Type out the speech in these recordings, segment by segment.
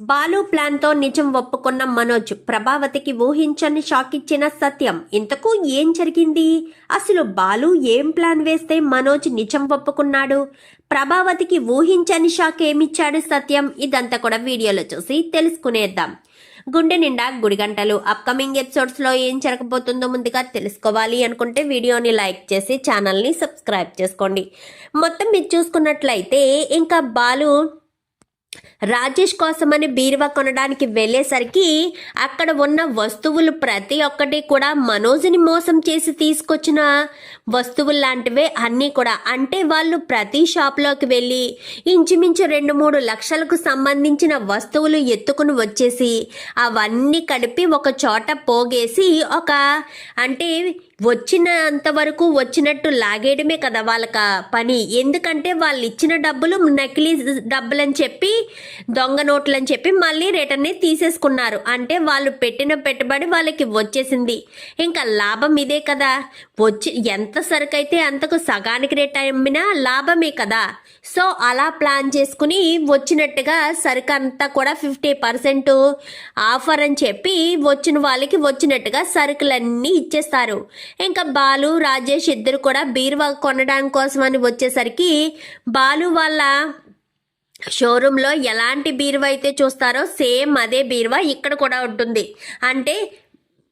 బాలు ప్లాన్తో నిజం ఒప్పుకున్న మనోజ్ ప్రభావతికి ఊహించని షాక్ ఇచ్చిన సత్యం. ఇంతకు ఏం జరిగింది? అసలు బాలు ఏం ప్లాన్ వేస్తే మనోజ్ నిజం ఒప్పుకున్నాడు? ప్రభావతికి ఊహించని షాక్ ఏమిచ్చాడు సత్యం? ఇదంతా కూడా వీడియోలో చూసి తెలుసుకునేద్దాం. గుండె నిండా గుడిగంటలు అప్కమింగ్ ఎపిసోడ్స్లో ఏం జరగబోతుందో ముందుగా తెలుసుకోవాలి అనుకుంటే వీడియోని లైక్ చేసి ఛానల్ని సబ్స్క్రైబ్ చేసుకోండి. మొత్తం మీరు చూసుకున్నట్లయితే ఇంకా బాలు రాజేష్ కోసమని బీరువా కొనడానికి వెళ్ళేసరికి అక్కడ ఉన్న వస్తువులు ప్రతి ఒక్కటి కూడా మనోజ్ని మోసం చేసి తీసుకొచ్చిన వస్తువులు లాంటివే అన్నీ కూడా. అంటే వాళ్ళు ప్రతి షాప్లోకి వెళ్ళి ఇంచుమించు రెండు మూడు లక్షలకు సంబంధించిన వస్తువులు ఎత్తుకుని వచ్చేసి అవన్నీ కలిపి ఒక చోట పోగేసి ఒక అంటే వచ్చినంత వరకు వచ్చినట్టు లాగేయడమే కదా వాళ్ళకి పని. ఎందుకంటే వాళ్ళు ఇచ్చిన డబ్బులు నకిలీ డబ్బులని చెప్పి దొంగ నోట్లని చెప్పి మళ్ళీ రిటర్న్ తీసేసుకున్నారు. అంటే వాళ్ళు పెట్టిన పెట్టుబడి వాళ్ళకి వచ్చేసింది. ఇంకా లాభం ఇదే కదా. వచ్చి ఎంత సరుకు అయితే అంతకు సగానికి రేట్ అమ్మినా లాభమే కదా. సో అలా ప్లాన్ చేసుకుని వచ్చినట్టుగా సరుకు అంతా కూడా ఫిఫ్టీ పర్సెంట్ ఆఫర్ అని చెప్పి వచ్చిన వాళ్ళకి వచ్చినట్టుగా సరుకులన్నీ ఇచ్చేస్తారు. ఇంకా బాలు రాజేష్ ఇద్దరు కూడా బీరువా కొనడానికి కోసమని వచ్చేసరికి బాలు వాళ్ళ షోరూంలో ఎలాంటి బీరువా అయితే చూస్తారో సేమ్ అదే బీరువా ఇక్కడ కూడా ఉంటుంది. అంటే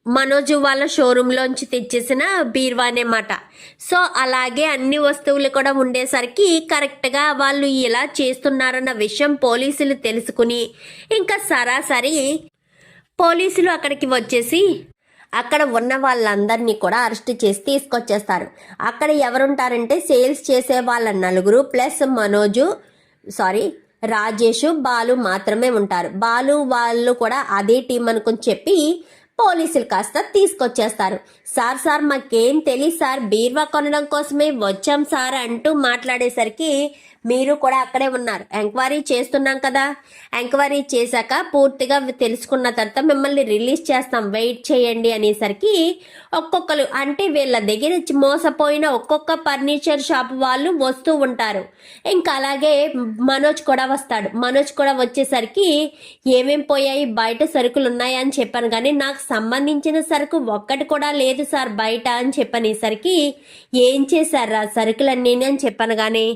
మనోజ్ వాళ్ళ షోరూంలోంచి తెచ్చేసిన బీరువా అన్నమాట సో అలాగే అన్ని వస్తువులు కూడా ఉండేసరికి కరెక్ట్గా వాళ్ళు ఇలా చేస్తున్నారన్న విషయం పోలీసులు తెలుసుకుని ఇంకా సరాసరి పోలీసులు అక్కడికి వచ్చేసి అక్కడ ఉన్న వాళ్ళందరినీ కూడా అరెస్ట్ చేసి తీసుకొచ్చేస్తారు. అక్కడ ఎవరుంటారంటే సేల్స్ చేసే వాళ్ళ నలుగురు ప్లస్ మనోజు సారీ రాజేష్ బాలు మాత్రమే ఉంటారు. బాలు వాళ్ళు కూడా అదే టీం అనుకుని చెప్పి పోలీసులు కాస్త తీసుకొచ్చేస్తారు. సార్ సార్ మాకేం తెలియదు సార్ బీర్వా కొనడం కోసమే వచ్చాం సార్ అంటూ మాట్లాడేసరికి మీరు కూడా అక్కడే ఉన్నారు. ఎంక్వైరీ చేస్తున్నాం కదా. ఎంక్వైరీ చేశాక పూర్తిగా తెలుసుకున్న తర్వాత మిమ్మల్ని రిలీజ్ చేస్తాం. వెయిట్ చేయండి అనేసరికి ఒక్కొక్కరు అంటే వీళ్ళ దగ్గర మోసపోయిన ఒక్కొక్క ఫర్నిచర్ షాప్ వాళ్ళు వస్తూ ఉంటారు. ఇంకా అలాగే మనోజ్ కూడా వస్తాడు. మనోజ్ కూడా వచ్చేసరికి ఏమేం పోయాయి బయట సరుకులు ఉన్నాయా అని చెప్పాను కానీ నాకు సంబంధించిన సరుకు ఒక్కటి కూడా లేదు సార్ బయట అని చెప్పనేసరికి ఏం చేశారా సరుకులన్నీ అని చెప్పాను కానీ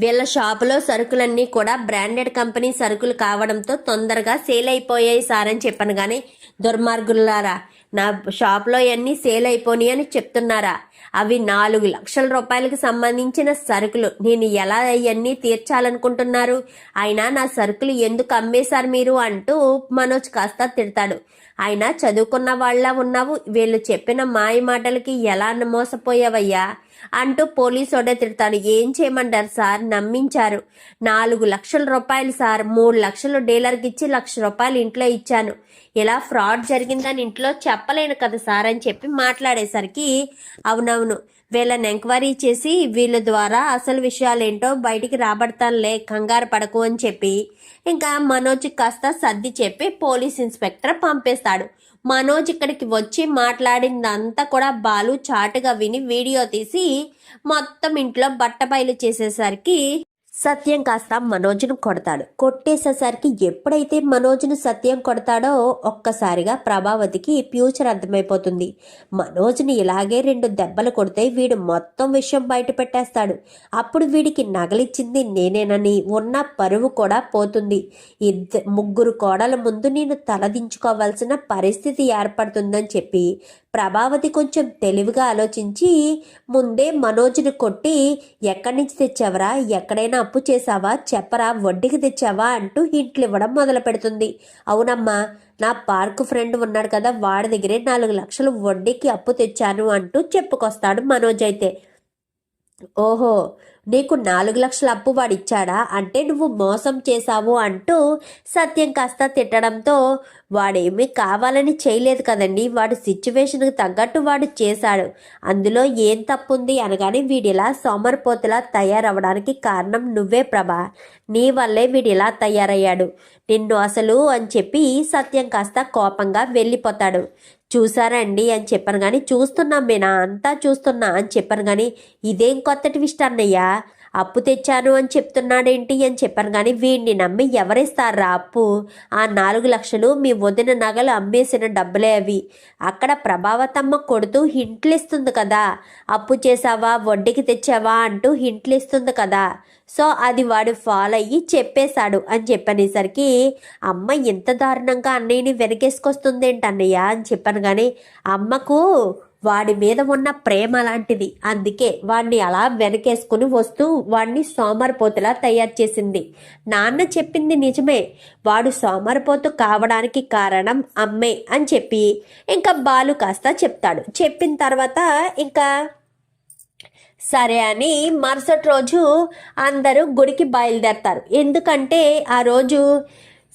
వీళ్ళ షాపులో సరుకులన్నీ కూడా బ్రాండెడ్ కంపెనీ సరుకులు కావడంతో తొందరగా సేల్ అయిపోయాయి సార్ అని చెప్పాను. కానీ దుర్మార్గులారా నా షాప్లో అన్నీ సేల్ అయిపోయి అని చెప్తున్నారా? అవి నాలుగు లక్షల రూపాయలకు సంబంధించిన సరుకులు. నేను ఎలా అవన్నీ తీర్చాలనుకుంటున్నారు? అయినా నా సరుకులు ఎందుకు అమ్మేశారు మీరు అంటూ మనోజ్ కాస్త తిడతాడు. అయినా చదువుకున్న వాళ్ళ ఉన్నావు. వీళ్ళు చెప్పిన మాయ మాటలకి ఎలా మోసపోయావయ్యా అంటూ పోలీసు ఒకటే తిడతాడు. ఏం చేయమంటారు సార్? నమ్మించారు. నాలుగు లక్షల రూపాయలు సార్. మూడు లక్షలు డీలర్కి ఇచ్చి లక్ష రూపాయలు ఇంట్లో ఇచ్చాను. ఇలా ఫ్రాడ్ జరిగిందని ఇంట్లో చెప్పలేను కదా సార్ అని చెప్పి మాట్లాడేసరికి అవునవును వీళ్ళని ఎంక్వైరీ చేసి వీళ్ళ ద్వారా అసలు విషయాలేంటో బయటికి రాబడతానులే కంగారు పడకు అని చెప్పి ఇంకా మనోజ్ కాస్త సర్ది చెప్పి పోలీస్ ఇన్స్పెక్టర్ పంపేస్తాడు. మనోజ్ ఇక్కడికి వచ్చి మాట్లాడిందంతా కూడా బాలు చాటుగా విని వీడియో తీసి మొత్తం ఇంట్లో బట్టబయలు చేసేసరికి సత్యం కాస్త మనోజ్ను కొడతాడు. కొట్టేసేసరికి ఎప్పుడైతే మనోజ్ను సత్యం కొడతాడో ఒక్కసారిగా ప్రభావతికి ఫ్యూచర్ అర్థమైపోతుంది. మనోజ్ని ఇలాగే రెండు దెబ్బలు కొడితే వీడు మొత్తం విషయం బయట పెట్టేస్తాడు అప్పుడు వీడికి నగలిచ్చింది నేనేనని ఉన్న పరువు కూడా పోతుంది. ఇద్ద ముగ్గురు కోడల ముందు నేను తలదించుకోవాల్సిన పరిస్థితి ఏర్పడుతుందని చెప్పి ప్రభావతి కొంచెం తెలివిగా ఆలోచించి ముందే మనోజ్ని కొట్టి ఎక్కడి నుంచి తెచ్చావరా? ఎక్కడైనా అప్పు చేసావా చెప్పరా? వడ్డీకి తెచ్చావా? అంటూ హింట్లు ఇవ్వడం మొదలు పెడుతుంది. అవునమ్మా నా పార్క్ ఫ్రెండ్ ఉన్నాడు కదా వాడి దగ్గరే నాలుగు లక్షలు వడ్డీకి అప్పు తెచ్చాను అంటూ చెప్పుకొస్తాడు మనోజ్ అయితే. ఓహో నీకు నాలుగు లక్షల అప్పు వాడిచ్చాడా? అంటే నువ్వు మోసం చేశావు అంటూ సత్యం కాస్త తిట్టడంతో వాడేమీ కావాలని చేయలేదు కదండి. వాడు సిచ్యువేషన్కి తగ్గట్టు వాడు చేశాడు. అందులో ఏం తప్పుంది అనగానే వీడిలా సోమరిపోతులా తయారవడానికి కారణం నువ్వే ప్రభా. నీ వల్లే వీడిలా తయారయ్యాడు. నిన్ను అసలు అని చెప్పి సత్యం కాస్త కోపంగా వెళ్ళిపోతాడు. చూసారండి అని చెప్పాను. కానీ చూస్తున్నాం మీనా? అంతా చూస్తున్నా అని చెప్పాను. కానీ ఇదేం కొత్త ట్విస్ట్ అన్నయ్యా? అప్పు తెచ్చాను అని చెప్తున్నాడేంటి అని చెప్పాను కానీ వీడిని నమ్మి ఎవరిస్తారా అప్పు? ఆ నాలుగు లక్షలు మీ వదిన నగలు అమ్మేసిన డబ్బులే అవి. అక్కడ ప్రభావతమ్మ కొడుతూ హింట్లు ఇస్తుంది కదా. అప్పు చేసావా వడ్డీకి తెచ్చావా? అంటూ హింట్లు ఇస్తుంది కదా. సో అది వాడు ఫాలో అయ్యి చెప్పేశాడు అని చెప్పనేసరికి అమ్మ ఇంత దారుణంగా అన్నయ్యని వెనకేసుకొస్తుంది ఏంటన్నయ్య అని చెప్పాను కానీ అమ్మకు వాడి మీద ఉన్న ప్రేమ అలాంటిది అందుకే వాడిని అలా వెనకేసుకుని వస్తూ వాడిని సోమరిపోతులా తయారు చేసింది. నాన్న చెప్పింది నిజమే. వాడు సోమరిపోతు కావడానికి కారణం అమ్మే అని చెప్పి ఇంకా బాలు కాస్త చెప్తాడు. చెప్పిన తర్వాత ఇంకా సరే అని మరుసటి రోజు అందరూ గుడికి బయలుదేరతారు. ఎందుకంటే ఆ రోజు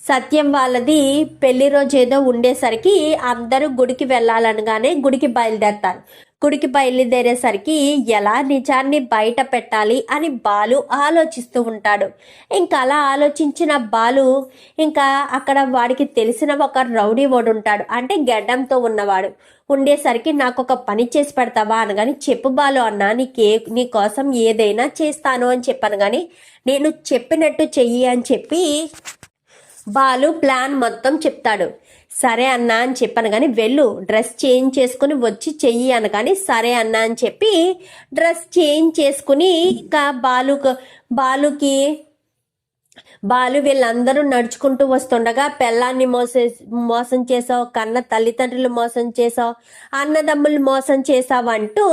సత్యం వాళ్ళది పెళ్ళి రోజు ఏదో ఉండేసరికి అందరూ గుడికి వెళ్ళాలనగానే గుడికి బయలుదేరతారు. గుడికి బయలుదేరేసరికి ఎలా నిజాన్ని బయట పెట్టాలి అని బాలు ఆలోచిస్తూ ఉంటాడు. ఇంకా అలా ఆలోచించిన బాలు ఇంకా అక్కడ వాడికి తెలిసిన ఒక రౌడీ వాడు ఉంటాడు. అంటే గడ్డంతో ఉన్నవాడు. ఉండేసరికి నాకు ఒక పని చేసి పెడతావా అనగాని చెప్పు బాలు అన్నా నీకే నీ కోసం ఏదైనా చేస్తాను అని చెప్పాను కానీ నేను చెప్పినట్టు చెయ్యి అని చెప్పి బాలు ప్లాన్ మొత్తం చెప్తాడు. సరే అన్నా అని చెప్పాను కానీ వెళ్ళు డ్రెస్ చేంజ్ చేసుకుని వచ్చి చెయ్యి అనగాని సరే అన్నా అని చెప్పి డ్రెస్ చేంజ్ చేసుకుని ఇంకా బాలు బాలుకి బాలు వీళ్ళందరూ నడుచుకుంటూ వస్తుండగా పెళ్ళాన్ని మోసే మోసం చేసావు కన్న తల్లిదండ్రులు మోసం చేసావు అన్నదమ్ములు మోసం చేసావు అంటూ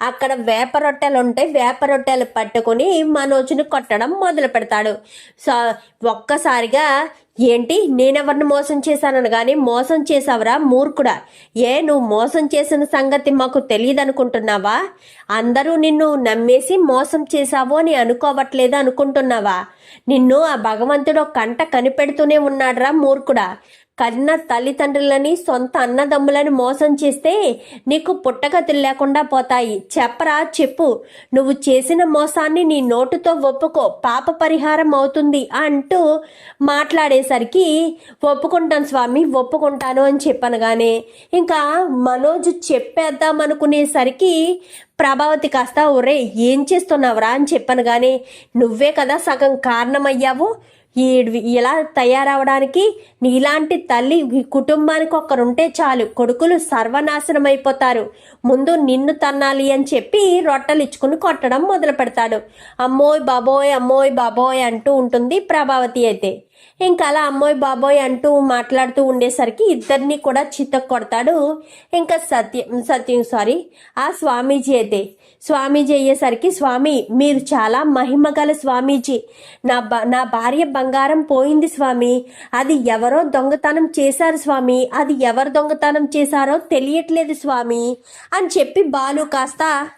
అక్కడ వేప రొట్టెలు ఉంటాయి వేప రొట్టెలు పట్టుకుని మనోజుని కొట్టడం మొదలు పెడతాడు సో ఒక్కసారిగా ఏంటి? నేనెవరిని మోసం చేశానని కానీ మోసం చేశావురా మూర్ఖుడా? ఏ నువ్వు మోసం చేసిన సంగతి మాకు తెలియదు అనుకుంటున్నావా అందరూ నిన్ను నమ్మేసి మోసం చేశావు అని అనుకోవట్లేదు అనుకుంటున్నావా నిన్ను ఆ భగవంతుడు కంట కనిపెడుతూనే ఉన్నాడురా మూర్ఖుడా. కన్న తల్లిదండ్రులని సొంత అన్నదమ్ములను మోసం చేస్తే నీకు పుట్టగతులు లేకుండా పోతాయి. చెప్పరా చెప్పు. నువ్వు చేసిన మోసాన్ని నీ నోటుతో ఒప్పుకో. పాప పరిహారం అవుతుంది అంటూ మాట్లాడేసరికి ఒప్పుకుంటాను స్వామి ఒప్పుకుంటాను అని చెప్పనగానే ఇంకా మనోజ్ చెప్పేద్దాం అనుకునేసరికి ప్రభావతి కాస్త ఒరే ఏం చేస్తున్నావురా? అని చెప్పాను కానీ నువ్వే కదా సగం కారణమయ్యావు. ఈ ఇలా తయారవడానికి నీలాంటి తల్లి ఈ కుటుంబానికి ఒక్కరుంటే చాలు. కొడుకులు సర్వనాశనం అయిపోతారు ముందు నిన్ను తన్నాలి అని చెప్పి రొట్టెలు ఇచ్చుకుని కొట్టడం మొదలు పెడతాడు అమ్మోయ్ బాబోయ్ అమ్మోయ్ బాబోయ్ అంటూ ఉంటుంది ప్రభావతి అయితే. ఇంకా అలా అమ్మోయ్ బాబోయ్ అంటూ మాట్లాడుతూ ఉండేసరికి ఇద్దరిని కూడా చిత్త కొడతాడు ఇంకా సత్యం సత్యం సారీ ఆ స్వామీజీ అయితే. స్వామీజీ అయ్యేసరికి స్వామి మీరు చాలా మహిమ గల స్వామీజీ. నా బ నా భార్య బంగారం పోయింది స్వామి. అది ఎవరో దొంగతనం చేశారు స్వామి. అది ఎవరు దొంగతనం చేశారో తెలియట్లేదు స్వామి అని చెప్పి బాలు కాస్త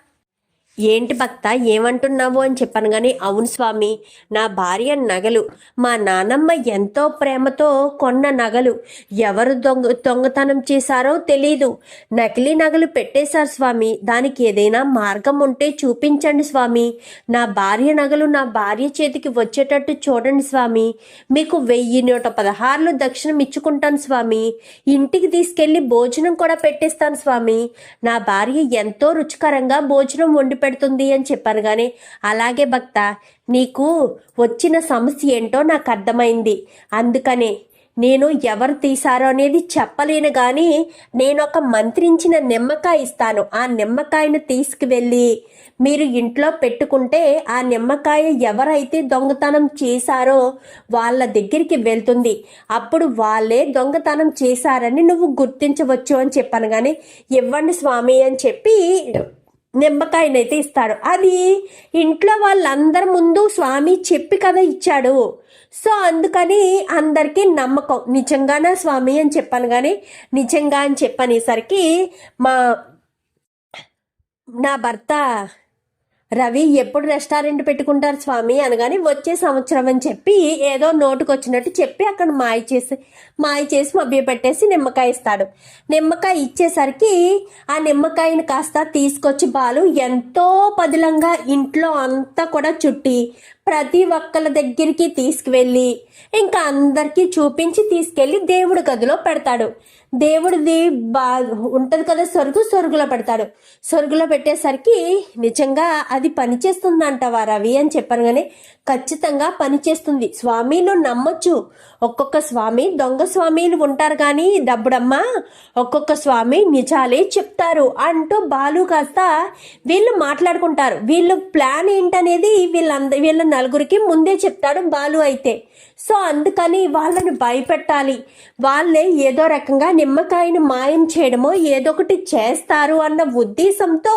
ఏంటి భక్త ఏమంటున్నావు అని చెప్పాను కానీ అవును స్వామి నా భార్య నగలు మా నానమ్మ ఎంతో ప్రేమతో కొన్న నగలు ఎవరు దొంగ దొంగతనం చేశారో తెలీదు. నకిలీ నగలు పెట్టేశారు స్వామి దానికి ఏదైనా మార్గం ఉంటే చూపించండి స్వామి. నా భార్య నగలు నా భార్య చేతికి వచ్చేటట్టు చూడండి స్వామి. మీకు వెయ్యి నూట పదహారులు దక్షిణం ఇచ్చుకుంటాను స్వామి. ఇంటికి తీసుకెళ్ళి భోజనం కూడా పెట్టేస్తాను స్వామి. నా భార్య ఎంతో రుచికరంగా భోజనం వండి పెడుతుంది అని చెప్పాను కానీ అలాగే భక్త నీకు వచ్చిన సమస్య ఏంటో నాకు అర్థమైంది. అందుకనే నేను ఎవరు తీశారో అనేది చెప్పలేను కానీ నేను ఒక మంత్రించిన నిమ్మకాయ ఇస్తాను. ఆ నిమ్మకాయను తీసుకువెళ్ళి మీరు ఇంట్లో పెట్టుకుంటే ఆ నిమ్మకాయ ఎవరైతే దొంగతనం చేశారో వాళ్ళ దగ్గరికి వెళ్తుంది. అప్పుడు వాళ్ళే దొంగతనం చేశారని నువ్వు గుర్తించవచ్చు అని చెప్పాను కానీ ఇవ్వండి స్వామి అని చెప్పి నిమ్మకాయనైతే ఇస్తాడు. అది ఇంట్లో వాళ్ళందరి ముందు స్వామి చెప్పి కదా ఇచ్చాడు. సో అందుకని అందరికీ నమ్మకం. నిజంగానా స్వామి అని చెప్పాను కానీ నిజంగా అని చెప్పనేసరికి మా నా భర్త రవి ఎప్పుడు రెస్టారెంట్ పెట్టుకుంటారు స్వామి? అనగానే వచ్చే సంవత్సరం అని చెప్పి ఏదో నోటుకు వచ్చినట్టు చెప్పి అక్కడ మాయ చేసి మాయ చేసి మభ్య పెట్టేసి నిమ్మకాయ ఇస్తాడు. నిమ్మకాయ ఇచ్చేసరికి ఆ నిమ్మకాయని కాస్త తీసుకొచ్చి బాలు ఎంతో పదిలంగా ఇంట్లో అంతా కూడా చుట్టి ప్రతి ఒక్కళ్ళ దగ్గరికి తీసుకువెళ్ళి ఇంకా అందరికీ చూపించి తీసుకెళ్ళి దేవుడి గదిలో పెడతాడు. దేవుడిది బా ఉంటుంది కదా సొరుగు సొరుగులో పెడతాడు. సొరుగులో పెట్టేసరికి నిజంగా అది పనిచేస్తుందంటవా రవి అని చెప్పాను కానీ ఖచ్చితంగా పనిచేస్తుంది. స్వామిలు నమ్మొచ్చు. ఒక్కొక్క స్వామి దొంగ స్వామీలు ఉంటారు కానీ డబ్బుడమ్మ ఒక్కొక్క స్వామి నిజాలే చెప్తారు అంటూ బాలు కాస్త వీళ్ళు మాట్లాడుకుంటారు. వీళ్ళు ప్లాన్ ఏంటనేది వీళ్ళంద వీళ్ళ నలుగురికి ముందే చెప్తాడు బాలు అయితే. సో అందుకని వాళ్ళని భయపెట్టాలి. వాళ్ళే ఏదో రకంగా నిమ్మకాయను మాయం చేయడమో ఏదో ఒకటి చేస్తారు అన్న ఉద్దేశంతో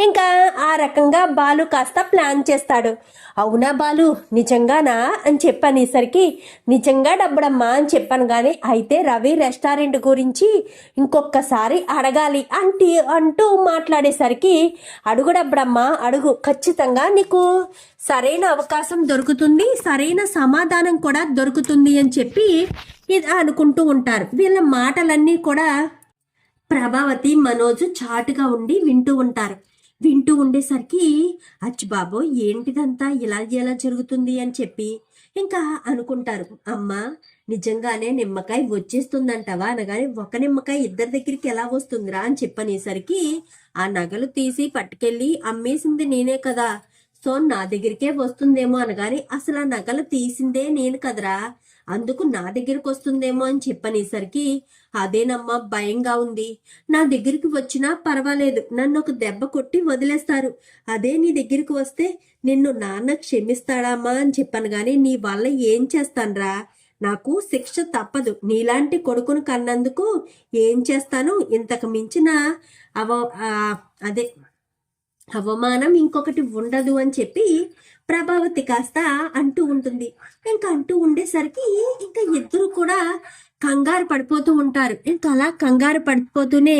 ఇంకా ఆ రకంగా బాలు కాస్త ప్లాన్ చేస్తాడు. అవునా బాలు? నిజంగానా? అని చెప్పనేసరికి నిజంగా డబ్బుడమ్మా అని చెప్పాను కానీ అయితే రవి రెస్టారెంట్ గురించి ఇంకొకసారి అడగాలి అంటే అంటూ మాట్లాడేసరికి అడుగు డబ్బుడమ్మా అడుగు. ఖచ్చితంగా నీకు సరైన అవకాశం దొరుకుతుంది సరైన సమాధానం కూడా దొరుకుతుంది అని చెప్పి ఇది అనుకుంటూ ఉంటారు. వీళ్ళ మాటలన్నీ కూడా ప్రభావతి మనోజు చాటుగా ఉండి వింటూ ఉంటారు. వింటూ ఉండేసరికి అచ్చి బాబో ఏంటిదంతా ఇలా ఎలా జరుగుతుంది అని చెప్పి ఇంకా అనుకుంటారు. అమ్మ నిజంగానే నిమ్మకాయ వచ్చేస్తుందంటవా? అనగానే ఒక నిమ్మకాయ ఇద్దరి దగ్గరికి ఎలా వస్తుందిరా? అని చెప్పనేసరికి ఆ నగలు తీసి పట్టుకెళ్ళి అమ్మేసింది నేనే కదా. సో నా దగ్గరికే వస్తుందేమో అనగానే అసలు ఆ నగలు తీసిందే నేను కదరా? అందుకు నా దగ్గరికి వస్తుందేమో అని చెప్పనేసరికి అదేనమ్మా భయంగా ఉంది. నా దగ్గరికి వచ్చినా పర్వాలేదు. నన్ను ఒక దెబ్బ కొట్టి వదిలేస్తారు. అదే నీ దగ్గరికి వస్తే నిన్ను నాన్న క్షమిస్తాడమ్మా అని చెప్పాను గాని నీ వల్ల ఏం చేస్తానరా? నాకు శిక్ష తప్పదు. నీలాంటి కొడుకును కన్నందుకు ఏం చేస్తాను? ఇంతకు మించిన అవ అదే అవమానం ఇంకొకటి ఉండదు అని చెప్పి ప్రభావతి కాస్త అంటూ ఉంటుంది. ఇంకా అంటూ ఉండేసరికి ఇంకా ఇద్దరు కూడా కంగారు పడిపోతూ ఉంటారు. ఇంకా అలా కంగారు పడిపోతూనే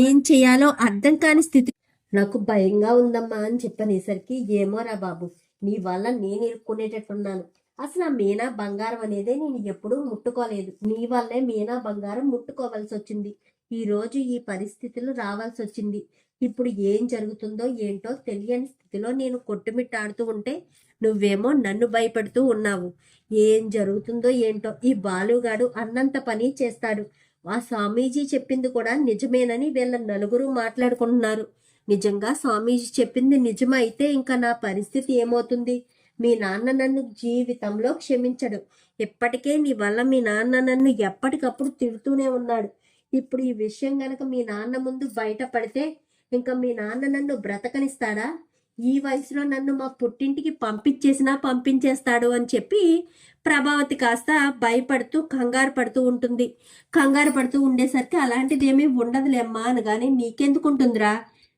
ఏం చేయాలో అర్థం కాని స్థితి నాకు భయంగా ఉందమ్మా అని చెప్పనేసరికి ఏమోరా బాబు నీ వల్ల నేను ఇరుక్కునేటట్టున్నాను. అసలు ఆ మీనా బంగారం అనేదే నేను ఎప్పుడూ ముట్టుకోలేదు. నీ వల్లే మీనా బంగారం ముట్టుకోవాల్సి వచ్చింది ఈ రోజు ఈ పరిస్థితులు రావాల్సి వచ్చింది ఇప్పుడు ఏం జరుగుతుందో ఏంటో తెలియని స్థితిలో నేను కొట్టుమిట్టాడుతూ ఉంటే నువ్వేమో నన్ను భయపడుతూ ఉన్నావు. ఏం జరుగుతుందో ఏంటో ఈ బాలుగాడు అన్నంత పని చేస్తాడు. ఆ స్వామీజీ చెప్పింది కూడా నిజమేనని వీళ్ళ నలుగురు మాట్లాడుకుంటున్నారు. నిజంగా స్వామీజీ చెప్పింది నిజమైతే ఇంకా నా పరిస్థితి ఏమవుతుంది? మీ నాన్న నన్ను జీవితంలో క్షమించడు. ఇప్పటికే నీ వల్ల మీ నాన్న నన్ను ఎప్పటికప్పుడు తిడుతూనే ఉన్నాడు. ఇప్పుడు ఈ విషయం గనక మీ నాన్న ముందు బయట పడితే ఇంకా మీ నాన్న నన్ను బ్రతకనిస్తాడా? ఈ వయసులో నన్ను మా పుట్టింటికి పంపించేసినా పంపించేస్తాడు అని చెప్పి ప్రభావతి కాస్త భయపడుతూ కంగారు పడుతూ ఉంటుంది. కంగారు పడుతూ ఉండేసరికి అలాంటిది ఏమీ ఉండదులేమ్మా నీకెందుకు నీకెందుకుంటుందిరా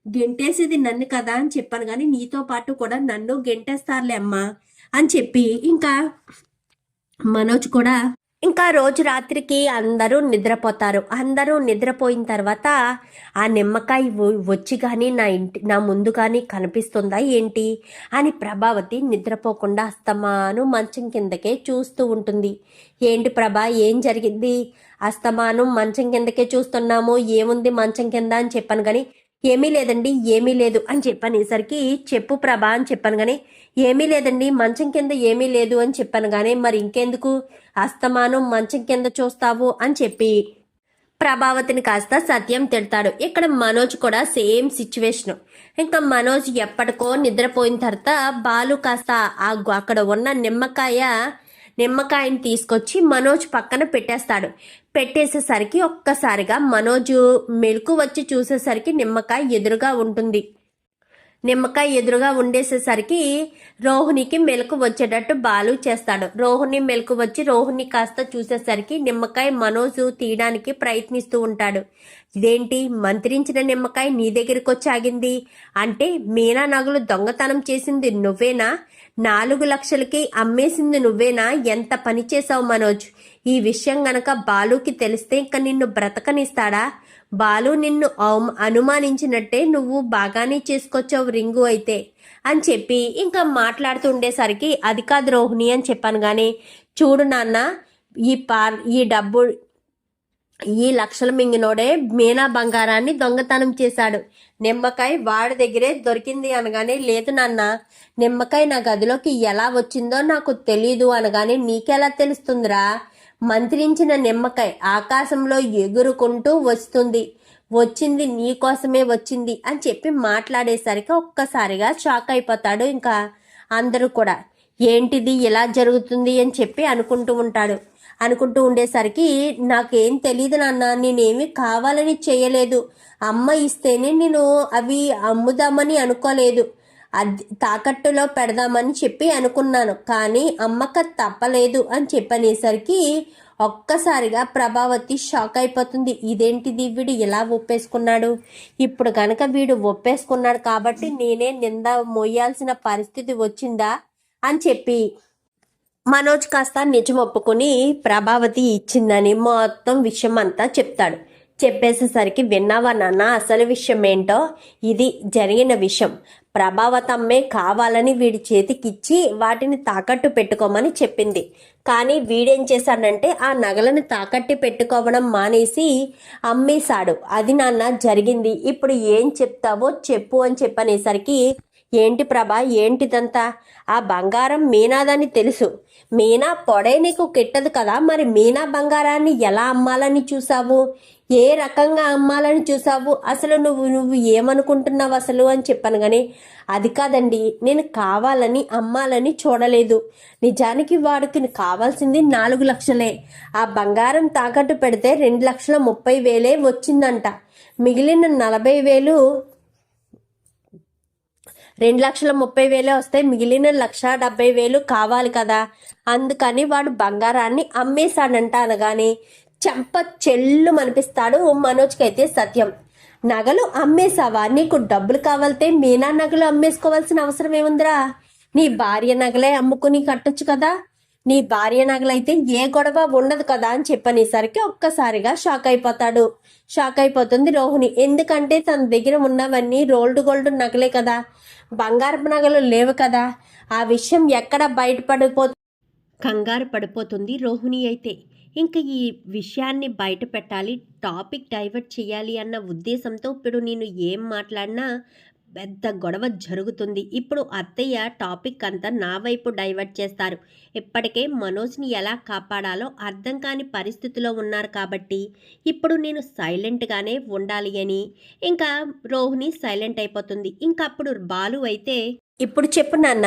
గెంటేసేది నన్ను కదా అని చెప్పాను కానీ నీతో పాటు కూడా నన్ను గెంటేస్తారులే అమ్మా అని చెప్పి ఇంకా మనోజ్ కూడా ఇంకా రోజు రాత్రికి అందరూ నిద్రపోతారు. అందరూ నిద్రపోయిన తర్వాత ఆ నిమ్మకాయ వచ్చి కానీ నా ఇంటి నా ముందు కానీ కనిపిస్తుందా ఏంటి? అని ప్రభావతి నిద్రపోకుండా అస్తమాను మంచం కిందకే చూస్తూ ఉంటుంది. ఏంటి ప్రభా ఏం జరిగింది? అస్తమాను మంచం కిందకే చూస్తున్నాము. ఏముంది మంచం కింద అని చెప్పాను కానీ ఏమీ లేదండి ఏమీ లేదు అని చెప్పనేసరికి చెప్పు ప్రభా అని చెప్పాను కానీ ఏమీ లేదండి మంచం కింద ఏమీ లేదు అని చెప్పాను. కానీ మరి ఇంకెందుకు? అస్తమానం మంచం కింద చూస్తావు అని చెప్పి ప్రభావతిని కాస్త సత్యం తిడతాడు. ఇక్కడ మనోజ్ కూడా సేమ్ సిచ్యువేషను. ఇంకా మనోజ్ ఎప్పటికో నిద్రపోయిన తర్వాత బాలు కాస్త ఆ గు- అక్కడ ఉన్న నిమ్మకాయ నిమ్మకాయని తీసుకొచ్చి మనోజ్ పక్కన పెట్టేస్తాడు. పెట్టేసేసరికి ఒక్కసారిగా మనోజు మెలకు వచ్చి చూసేసరికి నిమ్మకాయ ఎదురుగా ఉంటుంది. నిమ్మకాయ ఎదురుగా ఉండేసేసరికి రోహిణికి మెలకు వచ్చేటట్టు బాలు చేస్తాడు. రోహిణి మెలకు వచ్చి రోహిణి కాస్త చూసేసరికి నిమ్మకాయ మనోజు తీయడానికి ప్రయత్నిస్తూ ఉంటాడు. ఇదేంటి? మంత్రించిన నిమ్మకాయ నీ దగ్గరికి వచ్చి ఆగింది? అంటే మీనా నగలు దొంగతనం చేసింది నువ్వేనా? నాలుగు లక్షలకి అమ్మేసింది నువ్వేనా? ఎంత పని చేసావు మనోజ్? ఈ విషయం గనక బాలుకి తెలిస్తే ఇంక నిన్ను బ్రతకనిస్తాడా? బాలు నిన్ను అనుమానించినట్టే నువ్వు బాగానే చేసుకొచ్చావు రింగు అయితే. అని చెప్పి ఇంకా మాట్లాడుతూ ఉండేసరికి అది కాదు రోహిణి అని చెప్పాను కానీ చూడు నాన్న ఈ పార్ ఈ డబ్బు ఈ లక్షల మింగినోడే మీనా బంగారాన్ని దొంగతనం చేశాడు. నిమ్మకాయ వాడి దగ్గరే దొరికింది అనగానే లేదు నాన్న నిమ్మకాయ నా గదిలోకి ఎలా వచ్చిందో నాకు తెలీదు అనగానే నీకెలా తెలుస్తుందిరా? మంత్రించిన నిమ్మకాయ ఆకాశంలో ఎగురుకుంటూ వస్తుంది. వచ్చింది నీ కోసమే వచ్చింది అని చెప్పి మాట్లాడేసరికి ఒక్కసారిగా షాక్ అయిపోతాడు ఇంకా అందరూ కూడా. ఏంటిది ఇలా జరుగుతుంది అని చెప్పి అనుకుంటూ ఉంటాడు. అనుకుంటూ ఉండేసరికి నాకేం తెలియదు నాన్న నేనేమి కావాలని చేయలేదు. అమ్మ ఇస్తేనే నేను అవి అమ్ముదామని అనుకోలేదు. అది తాకట్టులో పెడదామని చెప్పి అనుకున్నాను. కానీ అమ్మక తప్పలేదు అని చెప్పనేసరికి ఒక్కసారిగా ప్రభావతి షాక్ అయిపోతుంది. ఇదేంటిది వీడు ఇలా ఒప్పేసుకున్నాడు? ఇప్పుడు కనుక వీడు ఒప్పేసుకున్నాడు కాబట్టి నేనే నింద మోయాల్సిన పరిస్థితి వచ్చిందా? అని చెప్పి మనోజ్ కాస్త నిజం ఒప్పుకొని ప్రభావతి ఇచ్చిందని మొత్తం విషయం అంతా చెప్తాడు. చెప్పేసేసరికి విన్నావా నాన్న అసలు విషయం ఏంటో ఇది జరిగిన విషయం. ప్రభావతమ్మే కావాలని వీడి చేతికిచ్చి వాటిని తాకట్టు పెట్టుకోమని చెప్పింది. కానీ వీడేం చేశాడంటే ఆ నగలను తాకట్టు పెట్టుకోవడం మానేసి అమ్మేశాడు. అది నాన్న జరిగింది. ఇప్పుడు ఏం చెప్తావో చెప్పు అని చెప్పనేసరికి ఏంటి ప్రభా ఏంటిదంతా? ఆ బంగారం మీనాదని తెలుసు. మీనా పొడే నీకు కిట్టదు కదా. మరి మీనా బంగారాన్ని ఎలా అమ్మాలని చూసావు ఏ రకంగా అమ్మాలని చూసావు? అసలు నువ్వు నువ్వు ఏమనుకుంటున్నావు అసలు అని చెప్పాను కానీ అది కాదండి. నేను కావాలని అమ్మాలని చూడలేదు. నిజానికి వాడికి కావాల్సింది నాలుగు లక్షలే. ఆ బంగారం తాకట్టు పెడితే రెండు లక్షల ముప్పై వేలే వచ్చిందంట. మిగిలిన నలభై వేలు రెండు లక్షల ముప్పై వేలే వస్తాయి మిగిలిన లక్ష డెబ్బై వేలు కావాలి కదా. అందుకని వాడు బంగారాన్ని అమ్మేశాడంట అనగానే చెంప చెల్లు మనిపిస్తాడు మనోజ్కి అయితే సత్యం. నగలు అమ్మేశావా? నీకు డబ్బులు కావాలితే మీనా నగలు అమ్మేసుకోవాల్సిన అవసరం ఏముందిరా? నీ భార్య నగలే అమ్ముకుని కట్టొచ్చు కదా? నీ భార్య నగలైతే ఏ గొడవ ఉండదు కదా అని చెప్పనేసరికి ఒక్కసారిగా షాక్ అయిపోతాడు షాక్ అయిపోతుంది రోహిణి. ఎందుకంటే తన దగ్గర ఉన్నవన్నీ రోల్డ్ గోల్డ్ నగలే కదా. బంగారపు నగలు లేవు కదా. ఆ విషయం ఎక్కడ బయటపడిపో కంగారు పడిపోతుంది రోహిణి అయితే. ఇంకా ఈ విషయాన్ని బయట పెట్టాలి టాపిక్ డైవర్ట్ చేయాలి అన్న ఉద్దేశంతో ఇప్పుడు నేను ఏం మాట్లాడినా పెద్ద గొడవ జరుగుతుంది. ఇప్పుడు అత్తయ్య టాపిక్ అంతా నా వైపు డైవర్ట్ చేస్తారు. ఇప్పటికే మనోజ్ని ఎలా కాపాడాలో అర్థం కాని పరిస్థితిలో ఉన్నారు కాబట్టి ఇప్పుడు నేను సైలెంట్గానే ఉండాలి అని. ఇంకా రోహిణి సైలెంట్ అయిపోతుంది. ఇంకా అప్పుడు బాలు అయితే ఇప్పుడు చెప్పు నాన్న.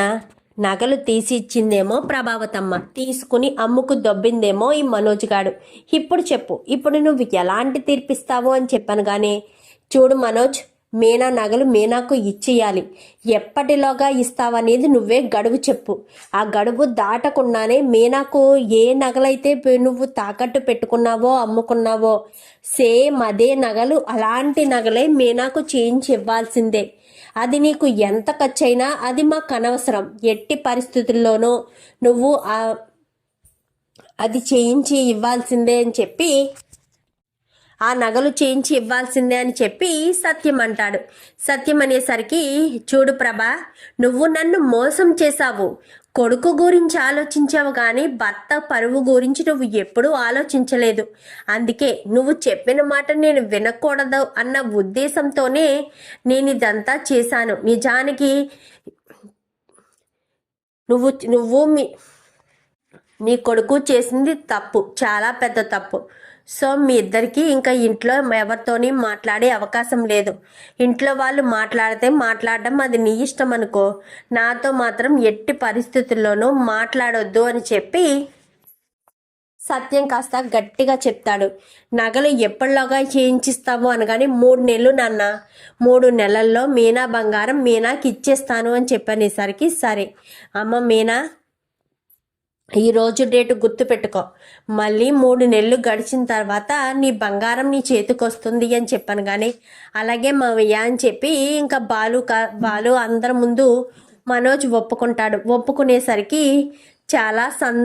నగలు తీసి ఇచ్చిందేమో ప్రభావతమ్మ. తీసుకుని అమ్ముకు దొబ్బిందేమో ఈ మనోజ్ గాడు. ఇప్పుడు చెప్పు ఇప్పుడు నువ్వు ఎలాంటి తీర్పిస్తావు అని చెప్పాను గానే. చూడు మనోజ్ మీనా నగలు మీనాకు ఇచ్చేయాలి. ఎప్పటిలోగా ఇస్తావనేది నువ్వే గడువు చెప్పు. ఆ గడువు దాటకుండానే మీనాకు ఏ నగలైతే నువ్వు తాకట్టు పెట్టుకున్నావో అమ్ముకున్నావో సేమ్ అదే నగలు అలాంటి నగలే మీనాకు చేయించి ఇవ్వాల్సిందే. అది నీకు ఎంత ఖర్చైనా అది మాకు అనవసరం ఎట్టి పరిస్థితుల్లోనూ నువ్వు ఆ అది చేయించి ఇవ్వాల్సిందే అని చెప్పి ఆ నగలు చేయించి ఇవ్వాల్సిందే అని చెప్పి సత్యం అంటాడు. సత్యం అనేసరికి చూడు ప్రభా నువ్వు నన్ను మోసం చేశావు. కొడుకు గురించి ఆలోచించావు కానీ భర్త పరువు గురించి నువ్వు ఎప్పుడూ ఆలోచించలేదు. అందుకే నువ్వు చెప్పిన మాట నేను వినకూడదు అన్న ఉద్దేశంతోనే నేను ఇదంతా చేశాను. నిజానికి నువ్వు నువ్వు మీ నీ కొడుకు చేసింది తప్పు చాలా పెద్ద తప్పు. సో మీ ఇద్దరికి ఇంకా ఇంట్లో ఎవరితోని మాట్లాడే అవకాశం లేదు. ఇంట్లో వాళ్ళు మాట్లాడితే మాట్లాడడం అది నీ ఇష్టం అనుకో. నాతో మాత్రం ఎట్టి పరిస్థితుల్లోనూ మాట్లాడొద్దు అని చెప్పి సత్యం కాస్త గట్టిగా చెప్తాడు. నగలు ఎప్పటిలోగా చేయించిస్తావు అనగానే మూడు నెలలు నాన్న. మూడు నెలల్లో మీనా బంగారం మీనాకి ఇచ్చేస్తాను అని చెప్పనేసరికి సరే. అమ్మ మీనా ఈ రోజు డేటు గుర్తు పెట్టుకో. మళ్ళీ మూడు నెలలు గడిచిన తర్వాత నీ బంగారం నీ చేతికి వస్తుంది అని చెప్పాను కానీ అలాగే మావయ్య అని చెప్పి ఇంకా బాలు క బాలు అందరి ముందు మనోజ్ ఒప్పుకుంటాడు. ఒప్పుకునేసరికి చాలా సం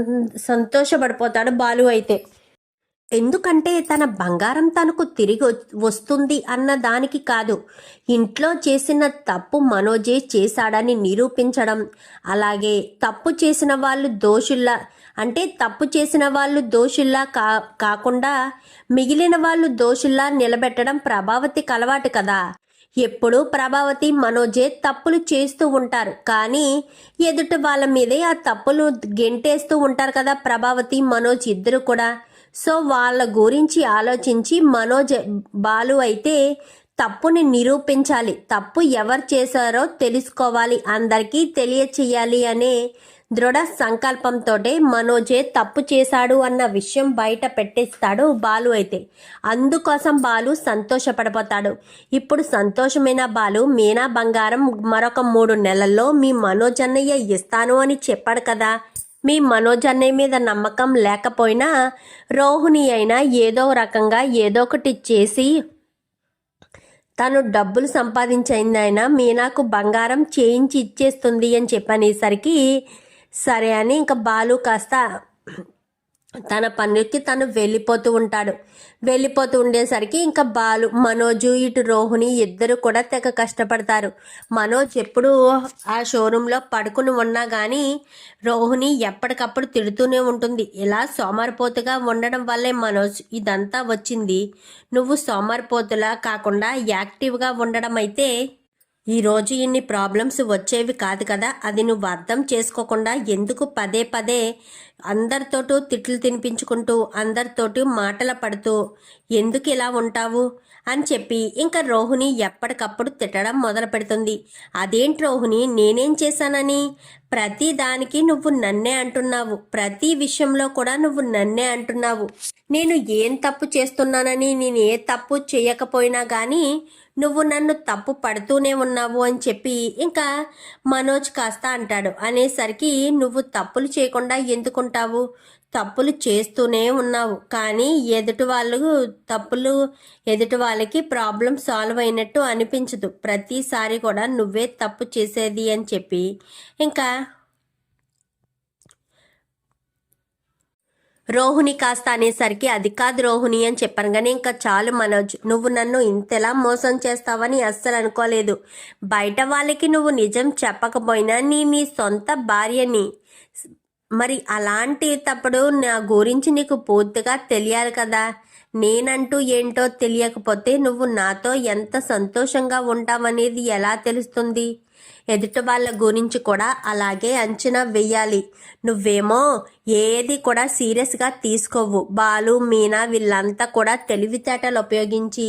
సంతోషపడిపోతాడు బాలు అయితే. ఎందుకంటే తన బంగారం తనకు తిరిగి వస్తుంది అన్న దానికి కాదు. ఇంట్లో చేసిన తప్పు మనోజే చేశాడని నిరూపించడం. అలాగే తప్పు చేసిన వాళ్ళు దోషుల్లా అంటే తప్పు చేసిన వాళ్ళు దోషుల్లా కా కాకుండా మిగిలిన వాళ్ళు దోషుల్లా నిలబెట్టడం ప్రభావతికి అలవాటు కదా. ఎప్పుడూ ప్రభావతి మనోజే తప్పులు చేస్తూ ఉంటారు. కానీ ఎదుటి వాళ్ళ మీదే ఆ తప్పులు గెంటేస్తూ ఉంటారు కదా ప్రభావతి మనోజ్ ఇద్దరు కూడా. సో వాళ్ళ గురించి ఆలోచించి మనోజ్ బాలు అయితే తప్పుని నిరూపించాలి. తప్పు ఎవరు చేశారో తెలుసుకోవాలి. అందరికీ తెలియచేయాలి అనే దృఢ సంకల్పంతో మనోజే తప్పు చేశాడు అన్న విషయం బయట పెట్టేస్తాడు బాలు అయితే. అందుకోసం బాలు సంతోషపడిపోతాడు. ఇప్పుడు సంతోషమైన బాలు మీనా బంగారం మరొక మూడు నెలల్లో మీ మనోజ్ అన్నయ్య ఇస్తాను అని చెప్పాడు కదా. మీ మనోజ్ అన్నయ్య మీద నమ్మకం లేకపోయినా రోహిణి అయినా ఏదో రకంగా ఏదో ఒకటి చేసి తను డబ్బులు సంపాదించింది మీనాకు బంగారం చేయించి ఇచ్చేస్తుంది అని చెప్పనేసరికి సరే అని ఇంకా బాలు కాస్త తన పనులకి తను వెళ్ళిపోతూ ఉంటాడు. వెళ్ళిపోతూ ఉండేసరికి ఇంకా బాలు మనోజు ఇటు రోహిణి ఇద్దరు కూడా తెగ కష్టపడతారు. మనోజ్ ఎప్పుడు ఆ షోరూంలో పడుకుని ఉన్నా కానీ రోహిణి ఎప్పటికప్పుడు తిడుతూనే ఉంటుంది. ఇలా సోమరిపోతుగా ఉండడం వల్లే మనోజ్ ఇదంతా వచ్చింది. నువ్వు సోమరిపోతులా కాకుండా యాక్టివ్గా ఉండడం అయితే ఈ రోజు ఇన్ని ప్రాబ్లమ్స్ వచ్చేవి కాదు కదా అది నువ్వు అర్థం చేసుకోకుండా ఎందుకు పదే పదే అందరితోటూ తిట్లు తినిపించుకుంటూ అందరితోటి మాటల పడుతూ ఎందుకు ఇలా ఉంటావు అని చెప్పి ఇంకా రోహిణి ఎప్పటికప్పుడు తిట్టడం మొదలు పెడుతుంది. అదేంటి రోహిణి నేనేం చేశానని? ప్రతి దానికి నువ్వు నన్నే అంటున్నావు. ప్రతి విషయంలో కూడా నువ్వు నన్నే అంటున్నావు. నేను ఏం తప్పు చేస్తున్నానని నేను ఏ తప్పు చేయకపోయినా కానీ నువ్వు నన్ను తప్పు పడుతూనే ఉన్నావు అని చెప్పి ఇంకా మనోజ్ కాస్త అంటాడు. అనేసరికి నువ్వు తప్పులు చేయకుండా ఎందుకుంటావు? తప్పులు చేస్తూనే ఉన్నావు. కానీ ఎదుటి వాళ్ళు తప్పులు ఎదుటి వాళ్ళకి ప్రాబ్లం సాల్వ్ అయినట్టు అనిపించదు. ప్రతిసారి కూడా నువ్వే తప్పు చేసేది అని చెప్పి ఇంకా రోహిణి కాస్త అనేసరికి అది కాదు రోహిణి అని చెప్పాను కానీ ఇంకా చాలు మనోజ్ నువ్వు నన్ను ఇంతలా మోసం చేస్తావని అస్సలు అనుకోలేదు. బయట వాళ్ళకి నువ్వు నిజం చెప్పకపోయినా నీ నీ సొంత భార్యని. మరి అలాంటి తప్పుడు నా గురించి నీకు పూర్తిగా తెలియాలి కదా. నేనంటూ ఏంటో తెలియకపోతే నువ్వు నాతో ఎంత సంతోషంగా ఉంటావనేది ఎలా తెలుస్తుంది? ఎదుటి వాళ్ళ గురించి కూడా అలాగే అంచనా వెయ్యాలి. నువ్వేమో ఏది కూడా సీరియస్గా తీసుకోవు. బాలు మీనా వీళ్ళంతా కూడా తెలివితేటలు ఉపయోగించి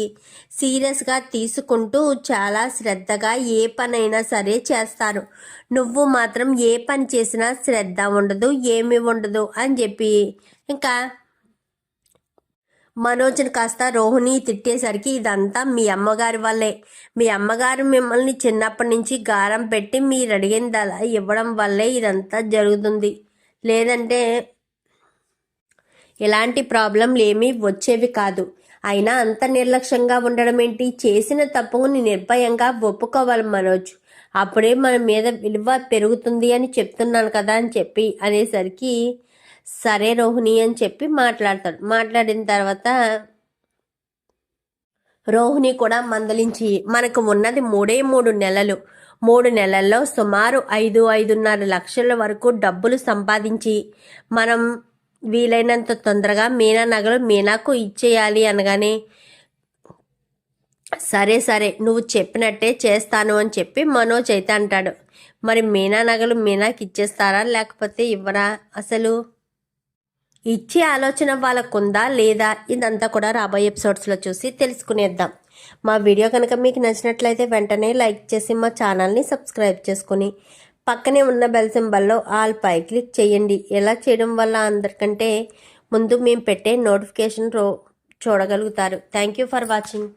సీరియస్గా తీసుకుంటూ చాలా శ్రద్ధగా ఏ పనైనా సరే చేస్తారు. నువ్వు మాత్రం ఏ పని చేసినా శ్రద్ధ ఉండదు ఏమీ ఉండదు అని చెప్పి. ఇంకా మనోజ్ని కాస్త రోహిణి తిట్టేసరికి ఇదంతా మీ అమ్మగారి వల్లే. మీ అమ్మగారు మిమ్మల్ని చిన్నప్పటి నుంచి గారం పెట్టి మీరు అడిగింది అలా ఇవ్వడం వల్లే ఇదంతా జరుగుతుంది. లేదంటే ఇలాంటి ప్రాబ్లంలు ఏమీ వచ్చేవి కాదు. అయినా అంత నిర్లక్ష్యంగా ఉండడం ఏంటి? చేసిన తప్పుని నిర్భయంగా ఒప్పుకోవాలి మనోజ్. అప్పుడే మన మీద విలువ పెరుగుతుంది అని చెప్తున్నాను కదా అని చెప్పి అనేసరికి సరే రోహిణి అని చెప్పి మాట్లాడతాడు. మాట్లాడిన తర్వాత రోహిణి కూడా మందలించి మనకు ఉన్నది మూడే మూడు నెలలు. మూడు నెలల్లో సుమారు ఐదు ఐదున్నర లక్షల వరకు డబ్బులు సంపాదించి మనం వీలైనంత తొందరగా మీనా నగలు మీనాకు ఇచ్చేయాలి అనగానే సరే సరే నువ్వు చెప్పినట్టే చేస్తాను అని చెప్పి మనోజ్ అయితే అంటాడు. మరి మీనా నగలు మీనాకి ఇచ్చేస్తారా లేకపోతే ఇవ్వరా? అసలు ఇచ్చే ఆలోచన వాళ్ళకుందా లేదా ఇదంతా కూడా రాబోయే ఎపిసోడ్స్లో చూసి తెలుసుకునేద్దాం. మా వీడియో కనుక మీకు నచ్చినట్లయితే వెంటనే లైక్ చేసి మా ఛానల్ని సబ్స్క్రైబ్ చేసుకుని పక్కనే ఉన్న బెల్ సింబల్లో ఆల్ పై క్లిక్ చేయండి. ఇలా చేయడం వల్ల అందరికంటే ముందు మేము పెట్టే నోటిఫికేషన్ రో చూడగలుగుతారు. Thank you for watching.